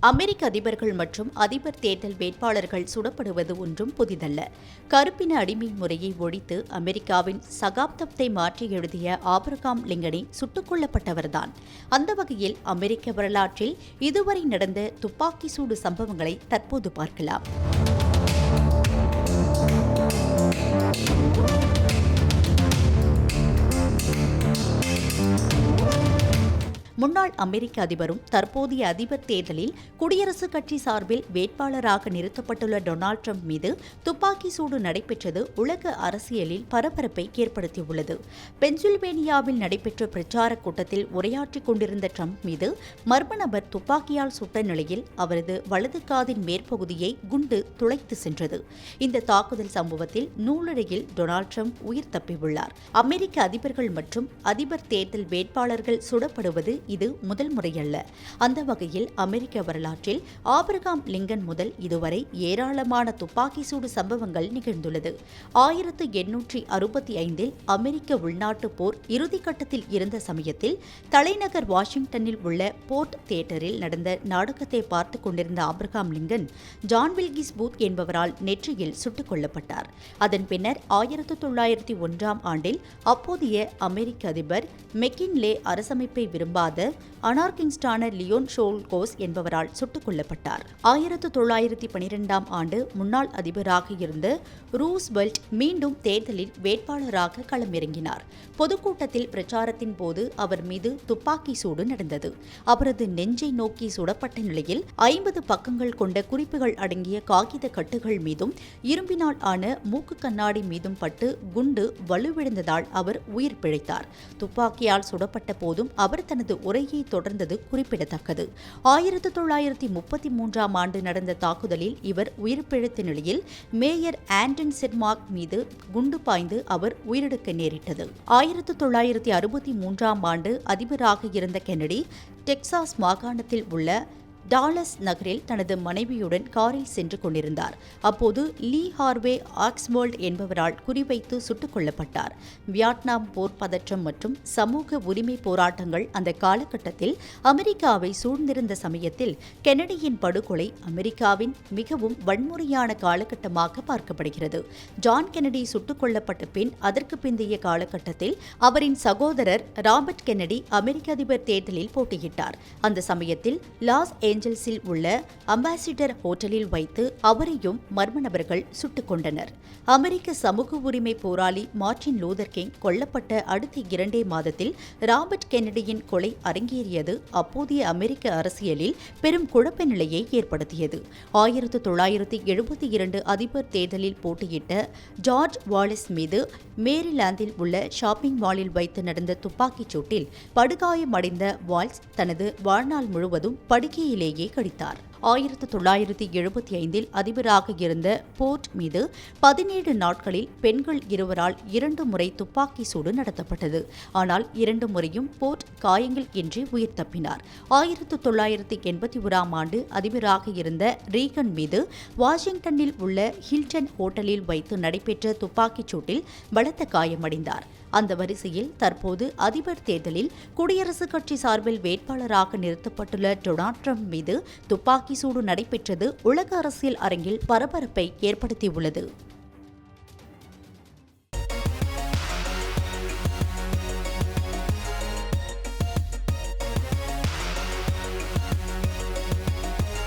அமெரிக்க அதிபர்கள் மற்றும் அதிபர் தேர்தல் வேட்பாளர்கள் சுடப்படுவது ஒன்றும் புதிதல்ல. கருப்பின அடிமை முறையை ஒழித்து அமெரிக்காவின் சகாப்தத்தை மாற்றி எழுதிய ஆபிரகாம் லிங்கனி சுட்டுக் கொல்லப்பட்டவர்தான் அந்த வகையில் அமெரிக்க வரலாற்றில் இதுவரை நடந்த துப்பாக்கி சூடு சம்பவங்களை தற்போது பார்க்கலாம். முன்னாள் அமெரிக்க அதிபரும் தற்போதைய அதிபர் தேர்தலில் குடியரசுக் கட்சி சார்பில் வேட்பாளராக நிறுத்தப்பட்டுள்ள டொனால்ட் ட்ரம்ப் மீது துப்பாக்கி சூடு நடைபெற்றது உலக அரசியலில் பரபரப்பை ஏற்படுத்தியுள்ளது. பென்சில்வேனியாவில் நடைபெற்ற பிரச்சார கூட்டத்தில் உரையாற்றிக் கொண்டிருந்த ட்ரம்ப் மீது மர்ம நபர் துப்பாக்கியால் சுட்ட நிலையில் அவரது வலது காதின் மேற்பகுதியை குண்டு துளைத்து சென்றது. இந்த தாக்குதல் சம்பவத்தில் நூலடையில் டொனால்ட் ட்ரம்ப் உயிர் தப்பியுள்ளார். அமெரிக்க அதிபர்கள் மற்றும் அதிபர் தேர்தல் வேட்பாளர்கள் சுடப்படுவது இது முதல் முறையல்ல. அந்த வகையில் அமெரிக்க வரலாற்றில் ஆபிரகாம் லிங்கன் முதல் இதுவரை ஏராளமான துப்பாக்கி சூடு சம்பவங்கள் நிகழ்ந்துள்ளது. ஆயிரத்து எண்ணூற்றி அறுபத்தி ஐந்தில் அமெரிக்க உள்நாட்டு போர் இறுதிக்கட்டத்தில் இருந்த சமயத்தில் தலைநகர் வாஷிங்டனில் உள்ள போர்ட் தியேட்டரில் நடந்த நாடகத்தை பார்த்துக் கொண்டிருந்த Abraham Lincoln John Wilkes Booth என்பவரால் நெற்றியில் சுட்டுக் கொல்லப்பட்டார். அதன் பின்னர் ஆயிரத்து தொள்ளாயிரத்தி ஒன்றாம் ஆண்டில் அப்போதைய அமெரிக்க அதிபர் மெக்கின்லே அரசமைப்பை விரும்பாத அனார்கிங்ஸ்டான லியோன் ஷோல்கோஸ் என்பவரால் சுட்டுக் கொல்லப்பட்டார் ஆயிரத்து தொள்ளாயிரத்தி பனிரெண்டாம் ஆண்டு முன்னாள் அதிபராக இருந்த ரூஸ்வெல்ட் மீண்டும் தேர்தலில் வேட்பாளராக களமிறங்கினார். பொதுக்கூட்டத்தில் பிரச்சாரத்தின் போது அவர் மீது துப்பாக்கி சூடு நடந்தது. அவரது நெஞ்சை நோக்கி சுடப்பட்ட நிலையில் ஐம்பது பக்கங்கள் கொண்ட குறிப்புகள் அடங்கிய காகித கட்டுகள் மீதும் இரும்பினால் ஆன மூக்கு கண்ணாடி மீதும் பட்டு குண்டு வலுவிழந்ததால் அவர் உயிர் பிழைத்தார். துப்பாக்கியால் சுடப்பட்ட போதும் அவர் தனது உரையை தொடர்ந்தது குறிப்பிடத்தக்கது. ஆயிரத்தி தொள்ளாயிரத்தி முப்பத்தி மூன்றாம் ஆண்டு நடந்த தாக்குதலில் இவர் உயிர் பிழைத்த நிலையில் மேயர் ஆண்டன் செட்மார்க் மீது குண்டு பாய்ந்து அவர் உயிரிழக்க நேரிட்டது. ஆயிரத்தி தொள்ளாயிரத்தி அறுபத்தி மூன்றாம் ஆண்டு அதிபராக இருந்த கென்னடி டெக்சாஸ் மாகாணத்தில் உள்ள டாலஸ் நகரில் தனது மனைவியுடன் காரில் சென்று கொண்டிருந்தார். அப்போது லீ ஹார்வே ஆக்ஸ்வோல்ட் என்பவரால் குறிவைத்து சுட்டுக் கொல்லப்பட்டார். வியட்நாம் போர் பதற்றம் மற்றும் சமூக உரிமை போராட்டங்கள் அந்த காலகட்டத்தில் அமெரிக்காவை சூழ்ந்திருந்த சமயத்தில் கெனடியின் படுகொலை அமெரிக்காவின் மிகவும் வன்முறையான காலகட்டமாக பார்க்கப்படுகிறது. ஜான் கெனடி சுட்டுக் கொல்லப்பட்ட பின் அதற்கு பிந்தைய காலகட்டத்தில் அவரின் சகோதரர் ராபர்ட் கென்னடி அமெரிக்க அதிபர் தேர்தலில் போட்டியிட்டார். அந்த சமயத்தில் லாஸ் ஏஞ்சல்ஸில் உள்ள அம்பாசிடர் ஹோட்டலில் வைத்து அவரையும் மர்ம நபர்கள் சுட்டுக் கொண்டனர். அமெரிக்க சமூக உரிமை போராளி மார்டின் லூதர் கிங் கொல்லப்பட்ட அடுத்த இரண்டே மாதத்தில் ராபர்ட் கென்னடியின் கொலை அரங்கேறியது அப்போதைய அமெரிக்க அரசியலில் பெரும் குழப்ப நிலையை ஏற்படுத்தியது. ஆயிரத்து தொள்ளாயிரத்தி எழுபத்தி இரண்டு அதிபர் தேர்தலில் போட்டியிட்ட ஜார்ஜ் வாலிஸ் மீது மேரிலாந்தில் உள்ள ஷாப்பிங் மாலில் வைத்து நடந்த துப்பாக்கிச் சூட்டில் படுகாயமடைந்த வால்ஸ் தனது வாழ்நாள் முழுவதும் படுக்கையிலேயே கடித்தார். ஆயிரத்து தொள்ளாயிரத்தி எழுபத்தி ஐந்தில் அதிபராக இருந்த போர்ட் மீது பதினேழு நாட்களில் பெண்கள் இருவரால் இரண்டு முறை துப்பாக்கி சூடு நடத்தப்பட்டது. ஆனால் இரண்டு முறையும் போர்ட் காயங்கள் இன்றி உயிர் தப்பினார். ஆயிரத்து தொள்ளாயிரத்தி எண்பத்தி ஓராம் ஆண்டு அதிபராக இருந்த ரீகன் மீது வாஷிங்டனில் உள்ள ஹில்டன் ஹோட்டலில் வைத்து நடைபெற்ற துப்பாக்கிச் சூட்டில் பலத்த காயமடைந்தார் அந்த வரிசையில் தற்போது அதிபர் தேர்தலில் குடியரசுக் கட்சி சார்பில் வேட்பாளராக நிறுத்தப்பட்டுள்ள டொனால்ட் ட்ரம்ப் மீது துப்பாக்கி துப்பாக்கி சூடு நடைபெற்றது. உலக அரசியல் அரங்கில் பரபரப்பை ஏற்படுத்தியுள்ளது.